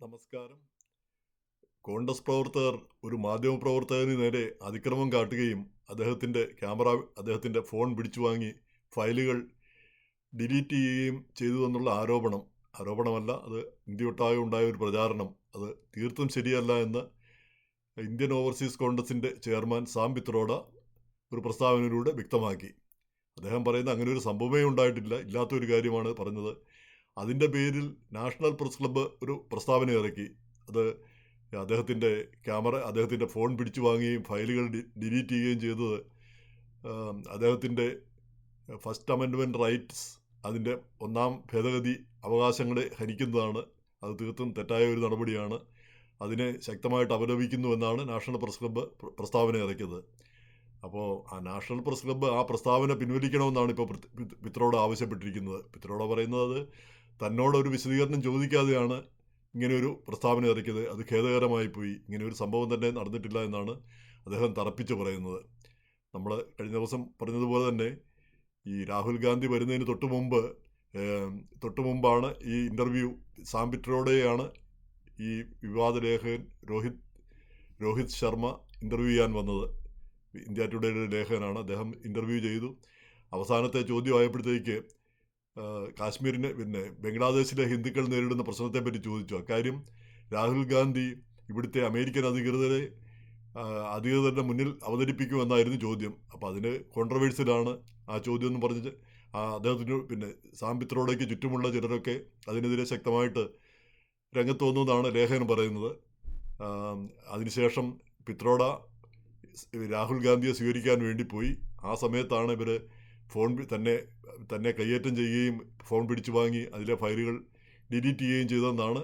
നമസ്കാരം. കോൺഗ്രസ് പ്രവർത്തകർ ഒരു മാധ്യമ പ്രവർത്തകന് നേരെ അതിക്രമം കാട്ടുകയും അദ്ദേഹത്തിന്റെ ക്യാമറ അദ്ദേഹത്തിന്റെ ഫോൺ പിടിച്ചു വാങ്ങി ഫയലുകൾ ഡിലീറ്റ് ചെയ്യുകയും ചെയ്തു എന്നുള്ള ആരോപണം. ആരോപണമല്ല അത് ഇന്ത്യയൊട്ടാകെ ഉണ്ടായ ഒരു പ്രചാരണം. അത് തീർത്തും ശരിയല്ല എന്ന് ഇന്ത്യൻ ഓവർസീസ് കോൺഗ്രസിന്റെ ചെയർമാൻ സാം പിത്രോഡ ഒരു പ്രസ്താവനയിലൂടെ വ്യക്തമാക്കി. അദ്ദേഹം പറയുന്ന അങ്ങനെ ഒരു സംഭവമേ ഉണ്ടായിട്ടില്ല ഇല്ലാത്തൊരു കാര്യമാണ് പറഞ്ഞത്. അതിന്റെ പേരിൽ നാഷണൽ പ്രസ് ക്ലബ്ബ് ഒരു പ്രസ്താവന ഇറക്കി. അത് അദ്ദേഹത്തിന്റെ ക്യാമറ അദ്ദേഹത്തിന്റെ ഫോൺ പിടിച്ചു വാങ്ങുകയും ഫയലുകൾ ഡിലീറ്റ് ചെയ്യുകയും ചെയ്തത് അദ്ദേഹത്തിന്റെ ഫസ്റ്റ് അമെൻഡ്മെന്റ് റൈറ്റ്സ് അതിന്റെ ഒന്നാം ഭേദഗതി അവകാശങ്ങളെ ഹനിക്കുന്നതാണ്. അത് തീർത്തും തെറ്റായ ഒരു നടപടിയാണ്. അതിനെ ശക്തമായിട്ട് അപലപിക്കുന്നുവെന്നാണ് നാഷണൽ പ്രസ് ക്ലബ്ബ് പ്രസ്താവന ഇറക്കിയത്. അപ്പോൾ ആ നാഷണൽ പ്രസ് ക്ലബ്ബ് ആ പ്രസ്താവന പിൻവലിക്കണമെന്നാണ് ഇപ്പോൾ പിത്- പിത്- പിത്രോട് ആവശ്യപ്പെട്ടിരിക്കുന്നത്. പിത്രോട് പറയുന്നത് തന്നോട് ഒരു വിശദീകരണം ചോദിക്കാതെയാണ് ഇങ്ങനെയൊരു പ്രസ്താവന ഇറക്കിയത്. അത് ഖേദകരമായി പോയി. ഇങ്ങനെ ഒരു സംഭവം തന്നെ നടന്നിട്ടില്ല എന്നാണ് അദ്ദേഹം തറപ്പിച്ച് പറയുന്നത്. നമ്മൾ കഴിഞ്ഞ ദിവസം പറഞ്ഞതുപോലെ തന്നെ ഈ രാഹുൽ ഗാന്ധി വരുന്നതിന് തൊട്ട് മുമ്പ് തൊട്ട് മുമ്പാണ് ഈ ഇന്റർവ്യൂ സാംപിറ്ററോടെയാണ് ഈ വിവാദ ലേഖകൻ രോഹിത് രോഹിത് ശർമ്മ ഇന്റർവ്യൂ ചെയ്യാൻ വന്നത്. ഇന്ത്യ ടുഡേയുടെ ലേഖകനാണ്. അദ്ദേഹം ഇന്റർവ്യൂ ചെയ്തു. അവസാനത്തെ ചോദ്യമായപ്പോഴത്തേക്ക് കാശ്മീരിന് പിന്നെ ബംഗ്ലാദേശിലെ ഹിന്ദുക്കൾ നേരിടുന്ന പ്രശ്നത്തെ പ്രശ്നത്തെപ്പറ്റി ചോദിച്ചു. അക്കാര്യം രാഹുൽ ഗാന്ധി ഇവിടുത്തെ അമേരിക്കൻ അധികൃതരെ അധികൃതരുടെ മുന്നിൽ അവതരിപ്പിക്കുമെന്നായിരുന്നു ചോദ്യം. അപ്പോൾ അതിന് കോൺട്രവേഴ്സിലാണ് ആ ചോദ്യം എന്ന് പറഞ്ഞ് അദ്ദേഹത്തിന് പിന്നെ സാമ്പിത്രോടേക്ക് ചുറ്റുമുള്ള ചിലരൊക്കെ അതിനെതിരെ ശക്തമായിട്ട് രംഗത്ത് വന്നതാണ് ലേഖകൻ പറയുന്നത്. അതിനുശേഷം പിത്രോഡ രാഹുൽ ഗാന്ധിയെ സ്വീകരിക്കാൻ വേണ്ടി പോയി. ആ സമയത്താണ് ഇവർ ഫോൺ തന്നെ തന്നെ കയ്യേറ്റം ചെയ്യുകയും ഫോൺ പിടിച്ചു വാങ്ങി അതിലെ ഫയലുകൾ ഡിലീറ്റ് ചെയ്യുകയും ചെയ്തെന്നാണ്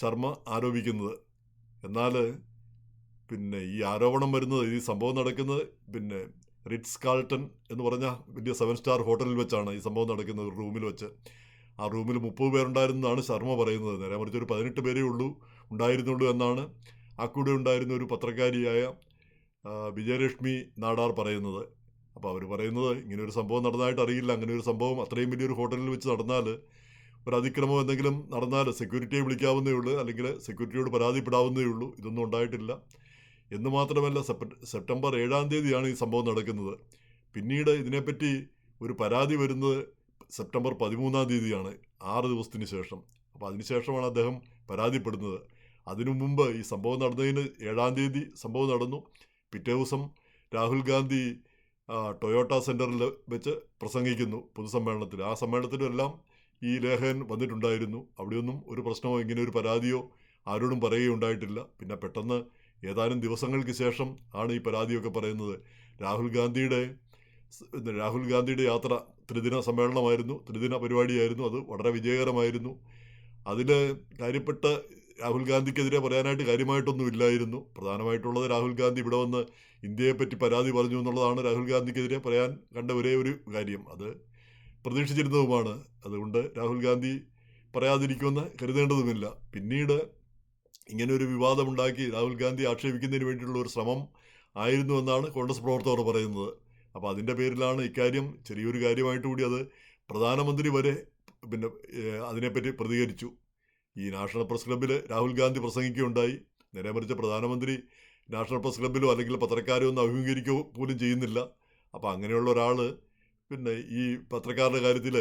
ശർമ്മ ആരോപിക്കുന്നത്. എന്നാൽ പിന്നെ ഈ ആരോപണം വരുന്നത് ഈ സംഭവം നടക്കുന്നത് പിന്നെ റിറ്റ്സ് കാൾട്ടൺ എന്ന് പറഞ്ഞ വലിയ സെവൻ സ്റ്റാർ ഹോട്ടലിൽ വെച്ചാണ് ഈ സംഭവം നടക്കുന്നത് ഒരു റൂമിൽ വെച്ച്. ആ റൂമിൽ മുപ്പത് പേരുണ്ടായിരുന്നതാണ് ശർമ്മ പറയുന്നത്. നേരെ മറിച്ച് ഒരു പതിനെട്ട് പേരേ ഉള്ളൂ ഉണ്ടായിരുന്നുള്ളൂ എന്നാണ് ആ കൂടെ ഉണ്ടായിരുന്ന ഒരു പത്രക്കാരിയായ വിജയലക്ഷ്മി നാടാർ പറയുന്നത്. അപ്പോൾ അവർ പറയുന്നത് ഇങ്ങനെ ഒരു സംഭവം നടന്നതായിട്ട് അറിയില്ല. അങ്ങനെ ഒരു സംഭവം അത്രയും വലിയൊരു ഹോട്ടലിൽ വെച്ച് നടന്നാൽ ഒരു അതിക്രമം എന്തെങ്കിലും നടന്നാൽ സെക്യൂരിറ്റിയെ വിളിക്കാവുന്നേ ഉള്ളൂ. അല്ലെങ്കിൽ സെക്യൂരിറ്റിയോട് പരാതിപ്പെടാവുന്നേ ഉള്ളൂ. ഇതൊന്നും ഉണ്ടായിട്ടില്ല. എന്ന് മാത്രമല്ല സെപ്റ്റ സെപ്റ്റംബർ ഏഴാം തീയതിയാണ് ഈ സംഭവം നടക്കുന്നത്. പിന്നീട് ഇതിനെപ്പറ്റി ഒരു പരാതി വരുന്നത് സെപ്റ്റംബർ പതിമൂന്നാം തീയതിയാണ് ആറ് ദിവസത്തിന് ശേഷം. അപ്പോൾ അതിനുശേഷമാണ് അദ്ദേഹം പരാതിപ്പെടുന്നത്. അതിനു മുമ്പ് ഈ സംഭവം നടന്നതിന് ഏഴാം തീയതി സംഭവം നടന്നു. പിറ്റേ ദിവസം രാഹുൽ ഗാന്ധി ടൊയോട്ട സെന്ററിൽ വെച്ച് പ്രസംഗിക്കുന്നു പൊതുസമ്മേളനത്തിൽ ആ സമ്മേളനത്തിലെല്ലാം ഈ ലേഖൻ വന്നിട്ടുണ്ടായിരുന്നു. അവിടെയൊന്നും ഒരു പ്രശ്നമോ ഇങ്ങനെ ഒരു പരാതിയോ ആരോടും പറയുകയുണ്ടായിട്ടില്ല. പിന്നെ പെട്ടെന്ന് ഏതാനും ദിവസങ്ങൾക്ക് ശേഷം ആണ് ഈ പരാതിയൊക്കെ പറയുന്നത്. രാഹുൽ ഗാന്ധിയുടെ രാഹുൽ ഗാന്ധിയുടെ യാത്ര ത്രിദിന സമ്മേളനമായിരുന്നു. ത്രിദിന പരിപാടിയായിരുന്നു. അത് വളരെ വിജയകരമായിരുന്നു. അതിൽ കാര്യപ്പെട്ട് രാഹുൽ ഗാന്ധിക്കെതിരെ പറയാനായിട്ട് കാര്യമായിട്ടൊന്നും ഇല്ലായിരുന്നു പ്രധാനമായിട്ടുള്ളത് രാഹുൽ ഗാന്ധി ഇവിടെ വന്ന് ഇന്ത്യയെപ്പറ്റി പരാതി പറഞ്ഞു എന്നുള്ളതാണ് രാഹുൽ ഗാന്ധിക്കെതിരെ പറയാൻ കണ്ട ഒരേ ഒരു കാര്യം. അത് പ്രതീക്ഷിച്ചിരുന്നതുമാണ്. അതുകൊണ്ട് രാഹുൽ ഗാന്ധി പറയാതിരിക്കുമെന്ന് കരുതേണ്ടതുമില്ല. പിന്നീട് ഇങ്ങനെ ഒരു വിവാദമുണ്ടാക്കി രാഹുൽ ഗാന്ധി ആക്ഷേപിക്കുന്നതിന് വേണ്ടിയിട്ടുള്ള ഒരു ശ്രമം ആയിരുന്നു എന്നാണ് കോൺഗ്രസ് പ്രവർത്തകർ പറയുന്നത്. അപ്പോൾ അതിന്റെ പേരിലാണ് ഇക്കാര്യം ചെറിയൊരു കാര്യമായിട്ട് കൂടി അത് പ്രധാനമന്ത്രി വരെ പിന്നെ അതിനെപ്പറ്റി പ്രതികരിച്ചു. ഈ നാഷണൽ പ്രസ് ക്ലബ്ബിൽ രാഹുൽ ഗാന്ധി പ്രസംഗിക്കുകയുണ്ടായി. നേരെ മറിച്ച് പ്രധാനമന്ത്രി നാഷണൽ പ്രസ് ക്ലബ്ബിലോ അല്ലെങ്കിൽ പത്രക്കാരോ ഒന്നും അഭിമുഖീകരിക്കുക പോലും ചെയ്യുന്നില്ല. അപ്പോൾ അങ്ങനെയുള്ള ഒരാൾ പിന്നെ ഈ പത്രക്കാരുടെ കാര്യത്തിൽ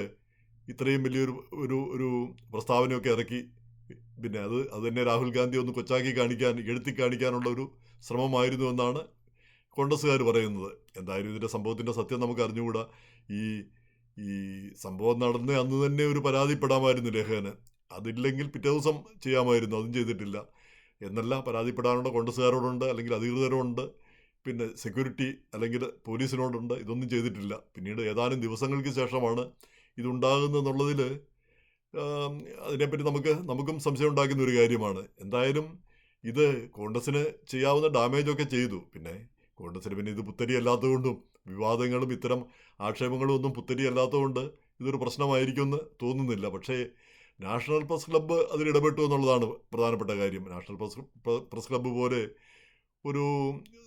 ഇത്രയും വലിയൊരു ഒരു ഒരു പ്രസ്താവനയൊക്കെ ഇറക്കി. പിന്നെ അത് അത് തന്നെ രാഹുൽ ഗാന്ധി ഒന്ന് കൊച്ചാക്കി കാണിക്കാൻ എഴുത്തി കാണിക്കാനുള്ള ഒരു ശ്രമമായിരുന്നു എന്നാണ് കോൺഗ്രസ്സുകാർ പറയുന്നത്. എന്തായാലും ഇതിന്റെ സംഭവത്തിന്റെ സത്യം നമുക്ക് അറിഞ്ഞുകൂടാ. ഈ ഈ സംഭവം നടന്ന അന്ന് തന്നെ ഒരു പരാതിപ്പെടാമായിരുന്നു ലേഖകന്. അതില്ലെങ്കിൽ പിറ്റേ ദിവസം ചെയ്യാമായിരുന്നു. അതും ചെയ്തിട്ടില്ല. എന്നല്ല പരാതിപ്പെടാനുള്ള കോൺഗ്രസ്സുകാരോടുണ്ട് അല്ലെങ്കിൽ അധികൃതരോടുണ്ട് പിന്നെ സെക്യൂരിറ്റി അല്ലെങ്കിൽ പോലീസിനോടുണ്ട് ഇതൊന്നും ചെയ്തിട്ടില്ല. പിന്നീട് ഏതാനും ദിവസങ്ങൾക്ക് ശേഷമാണ് ഇതുണ്ടാകുന്നതെന്നുള്ളതിൽ അതിനെപ്പറ്റി നമുക്ക് നമുക്കും സംശയം ഉണ്ടാക്കുന്ന ഒരു കാര്യമാണ്. എന്തായാലും ഇത് കോൺഗ്രസ്സിന് ചെയ്യാവുന്ന ഡാമേജൊക്കെ ചെയ്തു. പിന്നെ കോൺഗ്രസ്സിന് പിന്നെ ഇത് പുത്തരി അല്ലാത്തതുകൊണ്ടും വിവാദങ്ങളും ഇത്തരം ആക്ഷേപങ്ങളും ഒന്നും പുത്തരി അല്ലാത്തതുകൊണ്ട് ഇതൊരു പ്രശ്നമായിരിക്കുമെന്ന് തോന്നുന്നില്ല. പക്ഷേ നാഷണൽ പ്രസ് ക്ലബ്ബ് അതിൽ ഇടപെട്ടു എന്നുള്ളതാണ് പ്രധാനപ്പെട്ട കാര്യം. നാഷണൽ പ്രസ് പ്രസ് ക്ലബ്ബ് പോലെ ഒരു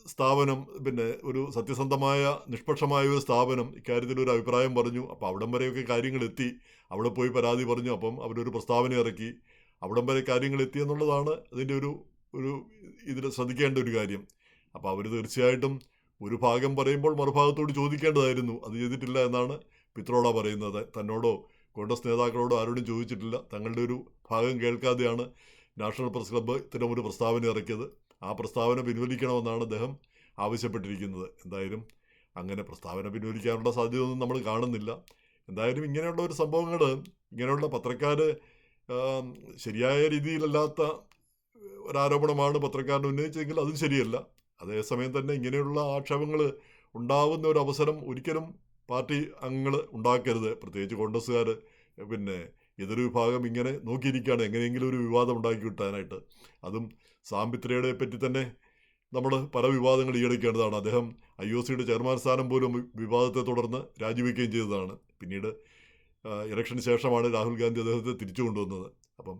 സ്ഥാപനം പിന്നെ ഒരു സത്യസന്ധമായ നിഷ്പക്ഷമായ ഒരു സ്ഥാപനം ഇക്കാര്യത്തിൽ ഒരു അഭിപ്രായം പറഞ്ഞു. അപ്പോൾ അവിടം വരെയൊക്കെ കാര്യങ്ങൾ എത്തി. അവിടെ പോയി പരാതി പറഞ്ഞു. അപ്പം അവരൊരു പ്രസ്താവന ഇറക്കി. അവിടം വരെ കാര്യങ്ങൾ എത്തി എന്നുള്ളതാണ് അതിന്റെ ഒരു ഒരു ഇതിൽ ശ്രദ്ധിക്കേണ്ട ഒരു കാര്യം. അപ്പോൾ അവർ തീർച്ചയായിട്ടും ഒരു ഭാഗം പറയുമ്പോൾ മറുഭാഗത്തോട് ചോദിക്കേണ്ടതായിരുന്നു. അത് ചെയ്തിട്ടില്ല എന്നാണ് പിത്രോള പറയുന്നത്. തന്നോടോ കോൺഗ്രസ് നേതാക്കളോട് ആരോടും ചോദിച്ചിട്ടില്ല. തങ്ങളുടെ ഒരു ഭാഗം കേൾക്കാതെയാണ് നാഷണൽ പ്രസ് ക്ലബ്ബ് ഒരു പ്രസ്താവന ഇറക്കിയത്. ആ പ്രസ്താവന പിൻവലിക്കണമെന്നാണ് അദ്ദേഹം ആവശ്യപ്പെട്ടിരിക്കുന്നത്. എന്തായാലും അങ്ങനെ പ്രസ്താവന പിൻവലിക്കാനുള്ള സാധ്യതയൊന്നും നമ്മൾ കാണുന്നില്ല. എന്തായാലും ഇങ്ങനെയുള്ള ഒരു സംഭവങ്ങൾ ഇങ്ങനെയുള്ള പത്രക്കാർ ശരിയായ രീതിയിലല്ലാത്ത ഒരാരോപണമാണ് പത്രക്കാരൻ ഉന്നയിച്ചെങ്കിൽ അതും ശരിയല്ല. അതേസമയം തന്നെ ഇങ്ങനെയുള്ള ആക്ഷേപങ്ങൾ ഉണ്ടാവുന്ന ഒരു അവസരം ഒരിക്കലും പാർട്ടി അംഗങ്ങൾ ഉണ്ടാക്കരുത്. പ്രത്യേകിച്ച് കോൺഗ്രസ്സുകാർ പിന്നെ എതിർ വിഭാഗം ഇങ്ങനെ നോക്കിയിരിക്കുകയാണ് എങ്ങനെയെങ്കിലും ഒരു വിവാദം ഉണ്ടാക്കി കിട്ടാനായിട്ട്. അതും സാമ്പിത്രയുടെ പറ്റി തന്നെ നമ്മൾ പല വിവാദങ്ങൾ ഈയിടയ്ക്കേണ്ടതാണ് അദ്ദേഹം ഐ ഒ സിയുടെ ചെയർമാൻ സ്ഥാനം പോലും വിവാദത്തെ തുടർന്ന് രാജിവെക്കുകയും ചെയ്തതാണ്. പിന്നീട് ഇലക്ഷന് ശേഷമാണ് രാഹുൽ ഗാന്ധി അദ്ദേഹത്തെ തിരിച്ചു കൊണ്ടുവന്നത്. അപ്പം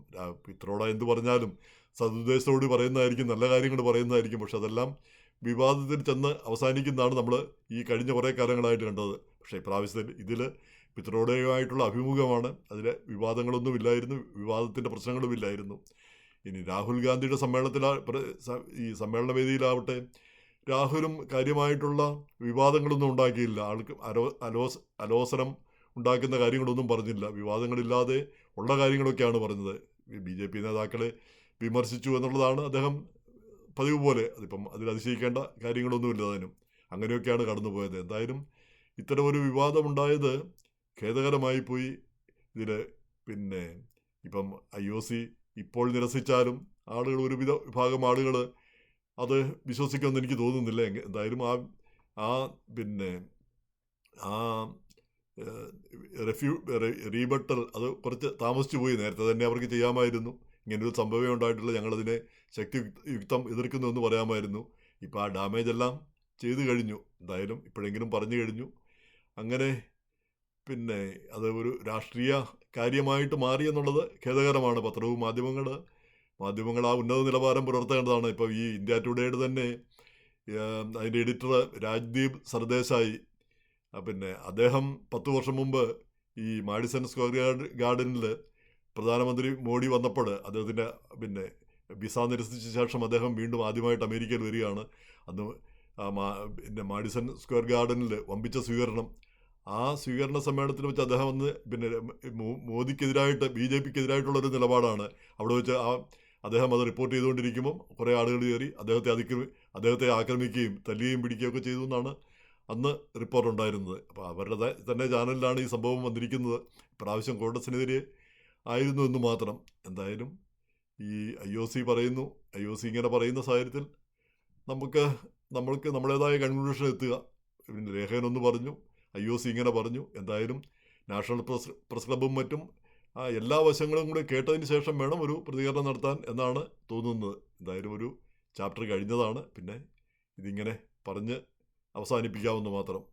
പിത്രോട എന്ത് പറഞ്ഞാലും സതുദ്ദേശത്തോട് പറയുന്നതായിരിക്കും നല്ല കാര്യങ്ങൾ പറയുന്നതായിരിക്കും. പക്ഷെ അതെല്ലാം വിവാദത്തിൽ ചെന്ന് അവസാനിക്കുന്നതാണ് നമ്മൾ ഈ കഴിഞ്ഞ കുറേ കാലങ്ങളായിട്ട് കണ്ടത്. പക്ഷേ ഇപ്രാവശ്യത്തിൽ ഇതിൽ പിത്രോടയുമായിട്ടുള്ള അഭിമുഖമാണ്. അതിൽ വിവാദങ്ങളൊന്നുമില്ലായിരുന്നു വിവാദത്തിന്റെ പ്രശ്നങ്ങളുമില്ലായിരുന്നു ഇനി രാഹുൽ ഗാന്ധിയുടെ സമ്മേളനത്തിലാ ഈ സമ്മേളന വേദിയിലാവട്ടെ രാഹുലും കാര്യമായിട്ടുള്ള വിവാദങ്ങളൊന്നും ഉണ്ടാക്കിയില്ല. ആൾക്ക് അലോ അലോസ് അലോസരം ഉണ്ടാക്കുന്ന കാര്യങ്ങളൊന്നും പറഞ്ഞില്ല. വിവാദങ്ങളില്ലാതെ ഉള്ള കാര്യങ്ങളൊക്കെയാണ് പറഞ്ഞത്. ബി ജെ പി നേതാക്കളെ വിമർശിച്ചു എന്നുള്ളതാണ് അദ്ദേഹം പതിവ് പോലെ. അതിപ്പം അതിൽ അതിശയിക്കേണ്ട കാര്യങ്ങളൊന്നുമില്ല അതിനും. അങ്ങനെയൊക്കെയാണ് കടന്നുപോയത്. എന്തായാലും ഇത്തരമൊരു വിവാദമുണ്ടായത് ഖേദകരമായി പോയി ഇതിൽ പിന്നെ ഇപ്പം ഐ ഒ സി ഇപ്പോൾ നിരസിച്ചാലും ആളുകൾ ഒരുവിധ വിഭാഗം ആളുകൾ അത് വിശ്വസിക്കുമെന്ന് എനിക്ക് തോന്നുന്നില്ല. എന്തായാലും ആ ആ പിന്നെ ആ റെഫ്യൂ റീബട്ടൽ അത് കുറച്ച് താമസിച്ചു പോയി നേരത്തെ തന്നെ അവർക്ക് ചെയ്യാമായിരുന്നു. ഇങ്ങനൊരു സംഭവമേ ഉണ്ടായിട്ടുള്ളൂ. ഞങ്ങളതിനെ ശക്തി യുക്തം എതിർക്കുന്നു എന്ന് പറയാമായിരുന്നു. ഇപ്പോൾ ആ ഡാമേജ് എല്ലാം ചെയ്തു കഴിഞ്ഞു. എന്തായാലും ഇപ്പോഴെങ്കിലും പറഞ്ഞു കഴിഞ്ഞു. അങ്ങനെ പിന്നെ അത് ഒരു രാഷ്ട്രീയ കാര്യമായിട്ട് മാറി എന്നുള്ളത് ഖേദകരമാണ്. പത്രവും മാധ്യമങ്ങൾ മാധ്യമങ്ങൾ ആ ഉന്നത നിലവാരം പുലർത്തേണ്ടതാണ്. ഇപ്പോൾ ഈ ഇന്ത്യ ടുഡേയുടെ തന്നെ അതിന്റെ എഡിറ്റർ രാജ്ദീപ് സർദേശായി. പിന്നെ അദ്ദേഹം പത്ത് വർഷം മുമ്പ് ഈ മാഡിസൺ സ്ക്വയർ ഗാർഡനിൽ പ്രധാനമന്ത്രി മോഡി വന്നപ്പോൾ അദ്ദേഹത്തിന്റെ പിന്നെ വിസ നിരസിച്ച ശേഷം അദ്ദേഹം വീണ്ടും ആദ്യമായിട്ട് അമേരിക്കയിൽ വരികയാണ്. അന്ന് പിന്നെ മാഡിസൺ സ്ക്വയർ ഗാർഡനിൽ വമ്പിച്ച സ്വീകരണം. ആ സ്വീകരണ സമ്മേളനത്തിൽ വെച്ച് അദ്ദേഹം വന്ന് പിന്നെ മോദിക്കെതിരായിട്ട് ബി ജെ പിക്കെതിരായിട്ടുള്ളൊരു നിലപാടാണ്. അവിടെ വെച്ച് ആ അദ്ദേഹം അത് റിപ്പോർട്ട് ചെയ്തുകൊണ്ടിരിക്കുമ്പം കുറേ ആളുകൾ കയറി അദ്ദേഹത്തെ അതിക്രമി അദ്ദേഹത്തെ ആക്രമിക്കുകയും തല്ലുകയും പിടിക്കുകയൊക്കെ ചെയ്തു എന്നാണ് അന്ന് റിപ്പോർട്ട് ഉണ്ടായിരുന്നത് അപ്പോൾ അവരുടെ തന്നെ ചാനലിലാണ് ഈ സംഭവം വന്നിരിക്കുന്നത്. പ്രാവശ്യം കോൺഗ്രസിനെതിരെ ആയിരുന്നു എന്ന് മാത്രം. എന്തായാലും ഈ ഐ ഒ സി പറയുന്നു. ഐ ഒ സി ഇങ്ങനെ പറയുന്ന സാഹചര്യത്തിൽ നമുക്ക് നമ്മൾക്ക് നമ്മുടേതായ കൺക്ലൂഷൻ എത്തുക. പിന്നെ ലേഖകനൊന്ന് പറഞ്ഞു. ഐ ഒ സി ഇങ്ങനെ പറഞ്ഞു. എന്തായാലും നാഷണൽ പ്രസ് പ്രസ് ക്ലബും മറ്റും ആ എല്ലാ വശങ്ങളും കൂടി കേട്ടതിന് ശേഷം വേണം ഒരു പ്രതികരണം നടത്താൻ എന്നാണ് തോന്നുന്നത്. എന്തായാലും ഒരു ചാപ്റ്റർ കഴിഞ്ഞതാണ്. പിന്നെ ഇതിങ്ങനെ പറഞ്ഞ് അവസാനിപ്പിക്കാവുന്ന മാത്രം.